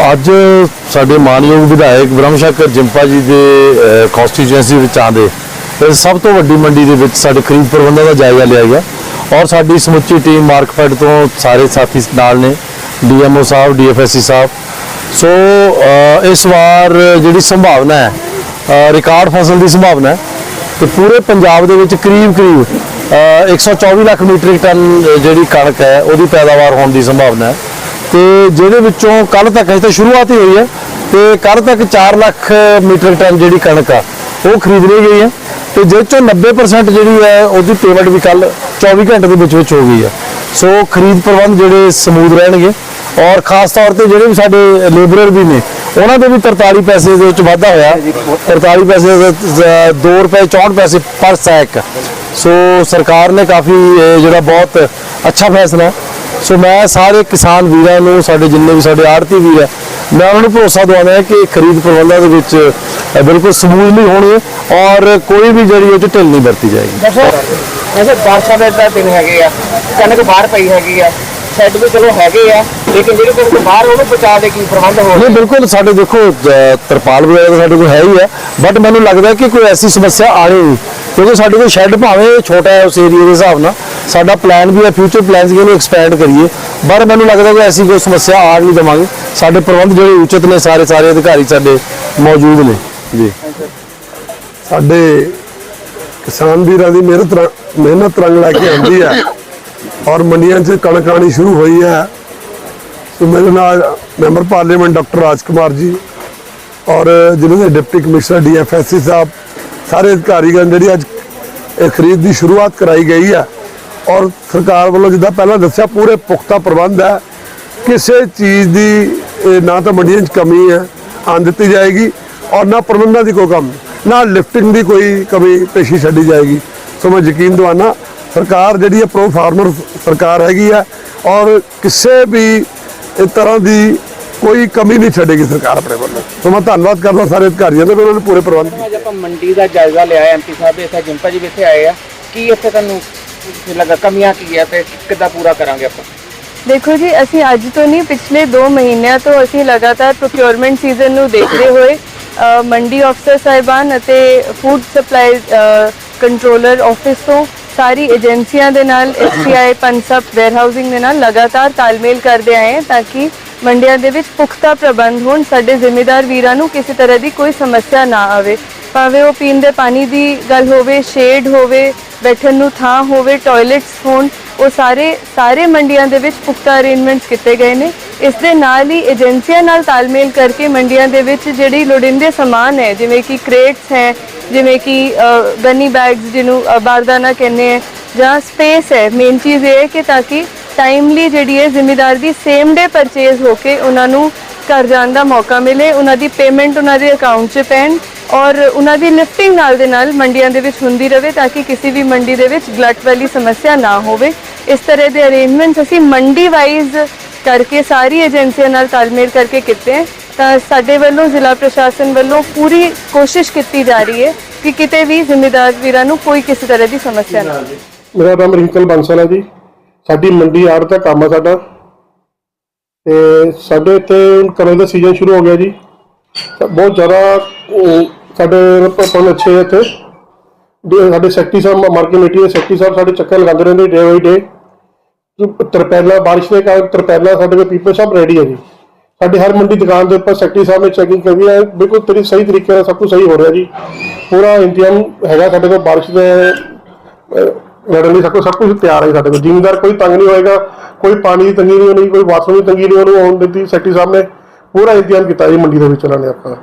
ਅੱਜ ਸਾਡੇ ਮਾਨਯੋਗ ਵਿਧਾਇਕ ਬ੍ਰਹਮ ਸ਼ੰਕਰ ਜਿੰਪਾ ਜੀ ਦੇ ਕਨਸਟੀਚੁਐਂਸੀ ਵਿੱਚ ਆਂਦੇ ਇਸ ਸਭ ਤੋਂ ਵੱਡੀ ਮੰਡੀ ਦੇ ਵਿੱਚ ਸਾਡੇ ਖਰੀਦ ਪ੍ਰਬੰਧਾਂ ਦਾ ਜਾਇਜ਼ਾ ਲਿਆ ਗਿਆ। ਔਰ ਸਾਡੀ ਸਮੁੱਚੀ ਟੀਮ ਮਾਰਕਫੈਡ ਤੋਂ ਸਾਰੇ ਸਾਥੀ ਨਾਲ ਨੇ ਡੀਐਮਓ ਸਾਹਿਬ ਡੀਐਫਐਸਸੀ ਸਾਹਿਬ। ਸੋ ਇਸ ਵਾਰ ਜਿਹੜੀ ਸੰਭਾਵਨਾ ਹੈ ਰਿਕਾਰਡ ਫਸਲ ਦੀ ਸੰਭਾਵਨਾ ਹੈ ਤੇ ਪੂਰੇ ਪੰਜਾਬ ਦੇ ਵਿੱਚ ਕਰੀਬ ਕਰੀਬ ਅ, 124 ਲੱਖ ਮੀਟ੍ਰਿਕ ਟਨ ਜਿਹੜੀ ਕਣਕ ਹੈ ਉਹਦੀ ਪੈਦਾਵਾਰ ਹੋਣ ਦੀ ਸੰਭਾਵਨਾ ਹੈ। ਤੇ ਜਿਹਦੇ ਵਿੱਚੋਂ ਕੱਲ ਤੱਕ, ਅਜੇ ਤਾਂ ਸ਼ੁਰੂਆਤ ਹੀ ਹੋਈ ਹੈ, ਤੇ ਕੱਲ ਤੱਕ 4 ਲੱਖ ਮੀਟ੍ਰਿਕ ਟਨ ਜਿਹੜੀ ਕਣਕ ਆ, ਉਹ ਖਰੀਦ ਲਈ ਗਈ ਹੈ। ਤੇ ਜਿਹਦੇ ਚੋਂ 90% ਜਿਹੜੀ ਹੈ, ਉਹਦੀ ਪੇਮੈਂਟ ਵੀ ਕੱਲ 24 ਘੰਟੇ ਦੇ ਵਿੱਚ ਵਿੱਚ ਹੋ ਗਈ ਹੈ। ਸੋ ਖਰੀਦ ਪ੍ਰਬੰਧ ਜਿਹੜੇ ਸਮੂਦ ਰਹਿਣਗੇ, ਔਰ ਖਾਸ ਤੌਰ ਤੇ ਜਿਹੜੇ ਵੀ ਸਾਡੇ ਲੇਬਰਰ ਵੀ ਨੇ, ਉਹਨਾਂ ਦੇ ਵੀ 43 ਪੈਸੇ ਦੇ ਵਿੱਚ ਵਾਧਾ ਹੋਇਆ। 43 ਪੈਸੇ 2 ਰੁਪਏ 64 ਪੈਸੇ ਪਰ ਸੈਕ ਸੋ ਸਰਕਾਰ ਨੇ ਕਾਫੀ ਜਿਹੜਾ ਬਹੁਤ ਅੱਛਾ ਫੈਸਲਾ ਸੋ ਮੈਂ ਸਾਰੇ ਕਿਸਾਨ ਵੀਰਾਂ ਨੂੰ ਸਾਡੇ ਜਿੰਨੇ ਵੀ ਸਾਡੇ ਆੜਤੀ ਵੀਰ ਹੈ ਮੈਂ ਉਹਨਾਂ ਨੂੰ ਭਰੋਸਾ ਦਵਾਉਂਦਾ ਹਾਂ ਕਿ ਖਰੀਦ ਪ੍ਰਬੰਧਾਂ ਦੇ ਵਿੱਚ ਬਿਲਕੁਲ ਸਮੂਥਲੀ ਹੋਣਗੇ ਔਰ ਕੋਈ ਵੀ ਜਿਹੜੀ ਉਹ ਢਿੱਲ ਨਹੀਂ ਵਰਤੀ ਜਾਏਗੀ। ਵੈਸੇ ਬਾਰਸ਼ਾ ਦੇ ਤਾਂ ਦਿਨ ਹੈਗੇ ਆ ਕਣਕ ਬਾਹਰ ਪਈ ਹੈਗੀ ਆ ਸ਼ੈੱਡ ਵੀ ਚਲੋ ਹੈਗੇ ਆ ਲੇਕਿਨ ਜਿਹੜੇ ਕਣਕ ਬਾਹਰ ਉਹਨੂੰ ਬਚਾ ਦੇ ਕੀ ਪ੍ਰਬੰਧ ਹੋ ਨਹੀਂ ਬਿਲਕੁਲ ਸਾਡੇ ਦੇਖੋ ਤਰਪਾਲ ਵਗੈਰਾ ਤਾਂ ਸਾਡੇ ਕੋਲ ਹੈ ਹੀ ਹੈ ਬਟ ਮੈਨੂੰ ਲੱਗਦਾ ਕਿ ਕੋਈ ਐਸੀ ਸਮੱਸਿਆ ਨਹੀਂ ਕਿਉਂਕਿ ਸਾਡੇ ਕੋਲ ਸ਼ੈੱਡ ਭਾਵੇਂ ਛੋਟਾ ਹੈ ਉਸ ਏਰੀਆ ਦੇ ਹਿਸਾਬ ਨਾਲ ਸਾਡਾ ਪਲਾਨ ਵੀ ਹੈ ਫਿਊਚਰ ਪਲਾਨਸ ਵੀ ਇਹਨੂੰ ਐਕਸਪੈਂਡ ਕਰੀਏ। ਪਰ ਮੈਨੂੰ ਲੱਗਦਾ ਕਿ ਐਸੀ ਕੋਈ ਸਮੱਸਿਆ ਆਣ ਨਹੀਂ ਦੇਵਾਂਗੇ। ਸਾਡੇ ਪ੍ਰਬੰਧ ਜਿਹੜੇ ਉਚਿਤ ਨੇ, ਸਾਰੇ ਸਾਰੇ ਅਧਿਕਾਰੀ ਸਾਡੇ ਮੌਜੂਦ ਨੇ। ਜੀ। ਸਾਡੇ ਕਿਸਾਨ ਵੀਰਾਂ ਦੀ ਮਿਹਨਤ ਮਿਹਨਤ ਰੰਗ ਲੈ ਕੇ ਆਉਂਦੀ ਹੈ। ਔਰ ਮੰਡੀਆਂ 'ਚ ਕਣਕ ਆਉਣੀ ਸ਼ੁਰੂ ਹੋਈ ਹੈ। ਸੋ ਮੇਰੇ ਨਾਲ member parliament doctor Raj Kumar ji ਔਰ ਜ਼ਿਲ੍ਹੇ ਦੇ ਡਿਪਟੀ ਕਮਿਸ਼ਨਰ ਡੀਐਫਐਸਸੀ ਸਾਹਿਬ, ਸਾਰੇ ਅਧਿਕਾਰੀਗਣ ਜਿਹੜੀ ਅੱਜ ਇਹ ਖਰੀਦ ਦੀ ਸ਼ੁਰੂਆਤ ਕਰਾਈ ਗਈ ਹੈ। ਔਰ ਸਰਕਾਰ ਵੱਲੋਂ ਜਿੱਦਾਂ ਪਹਿਲਾਂ ਦੱਸਿਆ, ਪੂਰੇ ਪੁਖਤਾ ਪ੍ਰਬੰਧ ਹੈ। ਕਿਸੇ ਚੀਜ਼ ਦੀ ਨਾ ਤਾਂ ਮੰਡੀਆਂ 'ਚ ਕਮੀ ਹੈ ਆਨ ਦਿੱਤੀ ਜਾਏਗੀ ਔਰ ਨਾ ਪ੍ਰਬੰਧਾਂ ਦੀ ਕੋਈ ਕਮੀ, ਨਾ ਲਿਫਟਿੰਗ ਦੀ ਕੋਈ ਕਮੀ, ਪੇਸ਼ੀ ਛੱਡੀ ਜਾਏਗੀ। ਸੋ ਮੈਂ ਯਕੀਨ ਦਵਾਨਾ, ਸਰਕਾਰ ਜਿਹੜੀ ਹੈ ਪ੍ਰੋ ਫਾਰਮਰ ਸਰਕਾਰ ਹੈਗੀ ਹੈ ਔਰ ਕਿਸੇ ਵੀ ਤਰ੍ਹਾਂ ਦੀ ਕੋਈ ਕਮੀ ਨਹੀਂ ਛੱਡੇਗੀ ਸਰਕਾਰ ਆਪਣੇ ਵੱਲੋਂ। ਸੋ ਮੈਂ ਧੰਨਵਾਦ ਕਰਦਾ ਸਾਰੇ ਅਧਿਕਾਰੀਆਂ ਦਾ ਉਹਨਾਂ ਨੇ ਪੂਰੇ ਪ੍ਰਬੰਧ ਅੱਜ ਆਪਾਂ ਮੰਡੀ ਦਾ ਜਾਇਜ਼ਾ ਲਿਆ ਐਮਪੀ ਸਾਹਿਬ ਇੱਥੇ ਜਿੰਪਾ ਜੀ ਇੱਥੇ ਆਏ ਆ। ਕੀ ਇੱਥੇ ਤੁਹਾਨੂੰ ਲੱਗਾ ਕਮੀਆਂ ਕੀ ਹੈ ਤੇ ਕਿੱਦਾਂ ਪੂਰਾ ਕਰਾਂਗੇ ਆਪਾਂ? ਦੇਖੋ ਜੀ, ਅਸੀਂ ਅੱਜ ਤੋਂ ਨਹੀਂ, ਪਿਛਲੇ 2 ਮਹੀਨਿਆਂ ਤੋਂ ਅਸੀਂ ਲਗਾਤਾਰ ਪ੍ਰੋਕਿਉਰਮੈਂਟ ਸੀਜ਼ਨ ਨੂੰ ਦੇਖਦੇ ਹੋਏ ਮੰਡੀ ਅਫਸਰ ਸਾਹਿਬਾਨ ਅਤੇ ਫੂਡ ਸਪਲਾਈ ਕੰਟਰੋਲਰ ਆਫਿਸ ਤੋਂ ਸਾਰੀ ਏਜੰਸੀਆਂ ਦੇ ਨਾਲ ਐਫਸੀਆਈ ਪਨਸਪ ਵੇਅਰਹਾਊਸਿੰਗ ਦੇ ਨਾਲ ਲਗਾਤਾਰ ਤਾਲਮੇਲ ਕਰਦੇ ਆਏ ਹਾਂ ਤਾਂ ਕਿ ਮੰਡੀਆਂ ਦੇ ਵਿੱਚ ਪੁਖਤਾ ਪ੍ਰਬੰਧ ਹੋਣ, ਸਾਡੇ ਜ਼ਿੰਮੇਦਾਰ ਵੀਰਾਂ ਨੂੰ ਕਿਸੇ ਤਰ੍ਹਾਂ ਦੀ ਕੋਈ ਸਮੱਸਿਆ ਨਾ ਆਵੇ। ਭਾਵੇਂ ਉਹ ਪੀਣ ਦੇ ਪਾਣੀ ਦੀ ਗੱਲ ਹੋਵੇ ਸ਼ੇਡ ਹੋਵੇ, ਬੈਠਣ ਨੂੰ ਥਾਂ ਹੋਵੇ ਟਾਇਲਟਸ ਹੋਣ, ਉਹ ਸਾਰੇ ਸਾਰੇ ਮੰਡੀਆਂ ਦੇ ਵਿੱਚ ਪੁਖਤਾ ਅਰੇਂਜਮੈਂਟਸ ਕੀਤੇ ਗਏ ਨੇ। ਇਸ ਦੇ ਨਾਲ ਹੀ ਏਜੰਸੀਆਂ ਨਾਲ ਤਾਲਮੇਲ ਕਰਕੇ ਮੰਡੀਆਂ ਦੇ ਵਿੱਚ ਜਿਹੜੀ ਲੋੜੀਂਦੇ ਸਮਾਨ ਹੈ, ਜਿਵੇਂ ਕਿ ਕ੍ਰੇਟਸ ਹੈ, ਜਿਵੇਂ ਕਿ ਗਨੀ ਬੈਗਸ ਜਿਹਨੂੰ ਬਾਰਦਾਨਾ ਕਹਿੰਦੇ ਹੈ, ਜਾਂ ਸਪੇਸ ਹੈ ਮੇਨ ਚੀਜ਼ ਇਹ ਹੈ ਕਿ ਤਾਂ ਕਿ ਟਾਈਮਲੀ ਜਿਹੜੀ ਹੈ ਜ਼ਿੰਮੇਦਾਰ ਦੀ ਸੇਮ ਡੇ ਪਰਚੇਜ਼ ਹੋ ਕੇ ਉਹਨਾਂ ਨੂੰ ਘਰ ਜਾਣ ਦਾ ਮੌਕਾ ਮਿਲੇ, ਉਹਨਾਂ ਦੀ ਪੇਮੈਂਟ ਉਹਨਾਂ ਦੇ ਅਕਾਊਂਟ 'ਚ ਪੈਣ ਔਰ ਉਹਨਾਂ ਦੀ ਲਿਫਟਿੰਗ ਨਾਲ ਦੇ ਨਾਲ ਮੰਡੀਆਂ ਦੇ ਵਿੱਚ ਹੁੰਦੀ ਰਵੇ ਤਾਂ ਕਿ ਕਿਸੇ ਵੀ ਮੰਡੀ ਦੇ ਵਿੱਚ ਗਲਟ ਵਾਲੀ ਸਮੱਸਿਆ ਨਾ ਹੋਵੇ। ਇਸ ਤਰ੍ਹਾਂ ਦੇ ਅਰੇਂਜਮੈਂਟਸ ਅਸੀਂ ਮੰਡੀ ਵਾਈਜ਼ ਕਰਕੇ ਸਾਰੀ ਏਜੰਸੀਆਂ ਨਾਲ ਤਾਲਮੇਲ ਕਰਕੇ ਕੀਤੇ ਹੈ। ਤਾਂ ਸਾਡੇ ਵੱਲੋਂ, ਜ਼ਿਲ੍ਹਾ ਪ੍ਰਸ਼ਾਸਨ ਵੱਲੋਂ ਪੂਰੀ ਕੋਸ਼ਿਸ਼ ਕੀਤੀ ਜਾ ਰਹੀ ਹੈ ਕਿ ਕਿਤੇ ਵੀ ਜ਼ਿੰਮੇਦਾਰ ਵੀਰਾਂ ਨੂੰ ਕੋਈ ਕਿਸੇ ਤਰ੍ਹਾਂ ਦੀ ਸਮੱਸਿਆ ਨਾ ਆਵੇ ਮੇਰਾ ਨਾਮ ਰਿੰਕਲ ਬੰਸਲ ਹੈ ਜੀ। ਸਾਡੀ ਮੰਡੀ ਆੜ ਦਾ ਕੰਮ ਆ ਸਾਡਾ। ਤੇ ਸਾਡੇ ਇੱਥੇ ਹੁਣ ਦਾ ਸੀਜ਼ਨ ਸ਼ੁਰੂ ਹੋ ਗਿਆ ਜੀ। ਬਹੁਤ ਜ਼ਿਆਦਾ ਸਾਡੇ ਪਪਨ ਅੱਛੇ ਇੱਥੇ। ਦੇ- ਸਾਡੇ ਸੈਕਟਰੀ ਸਾਹਿਬ ਮਾਰਕੀਟ ਕਮੇਟੀ ਦੇ ਸੈਕਟਰੀ ਸਾਹਿਬ ਸਾਡੇ ਚੱਕਰ ਲਗਾਉਂਦੇ ਰਹਿੰਦੇ ਡੇ ਬਾਈ ਡੇ ਤਰਪੈਲਾ, ਬਾਰਿਸ਼ ਦੇ ਕਾਰਨ ਤਰਪੈਲਾ ਸਾਡੇ ਕੋਲ ਪੀਪਲ ਸਭ ਰੈਡੀ ਹੈ ਜੀ। ਸਾਡੇ ਹਰ ਮੰਡੀ ਦੁਕਾਨ ਦੇ ਉੱਪਰ ਸੈਕਟਰੀ ਸਾਹਿਬ ਨੇ ਚੈਕਿੰਗ ਕਰੀ ਹੈ। ਬਿਲਕੁਲ ਤਰੀ ਸਹੀ ਤਰੀਕੇ ਨਾਲ ਸਭ ਕੁਝ ਸਹੀ ਹੋ ਰਿਹਾ ਜੀ। ਪੂਰਾ ਇੰਤਜ਼ਾਮ ਹੈਗਾ ਸਾਡੇ ਕੋਲ ਬਾਰਿਸ਼ ਦੇ ਲੜਨ ਲਈ ਸਭ ਕੁਝ ਸਭ ਕੁਝ ਤਿਆਰ ਹੈ ਸਾਡੇ ਕੋਲ। ਜ਼ਿਮੀਂਦਾਰ ਕੋਈ ਤੰਗ ਨਹੀਂ ਹੋਏਗਾ, ਕੋਈ ਪਾਣੀ ਦੀ ਤੰਗੀ ਨਹੀਂ ਹੋਣੀ, ਕੋਈ ਵਾਸ਼ਰੂਮ ਦੀ ਤੰਗੀ ਨਹੀਂ ਉਹਨੂੰ ਆਉਣ ਦਿੱਤੀ ਸੈਕਟਰੀ ਸਾਹਿਬ ਨੇ। ਪੂਰਾ ਇੰਤਜ਼ਾਮ ਕੀਤਾ ਜੀ ਮੰਡੀ ਦੇ ਵਿੱਚ ਉਹਨਾਂ ਨੇ ਆਪਾਂ।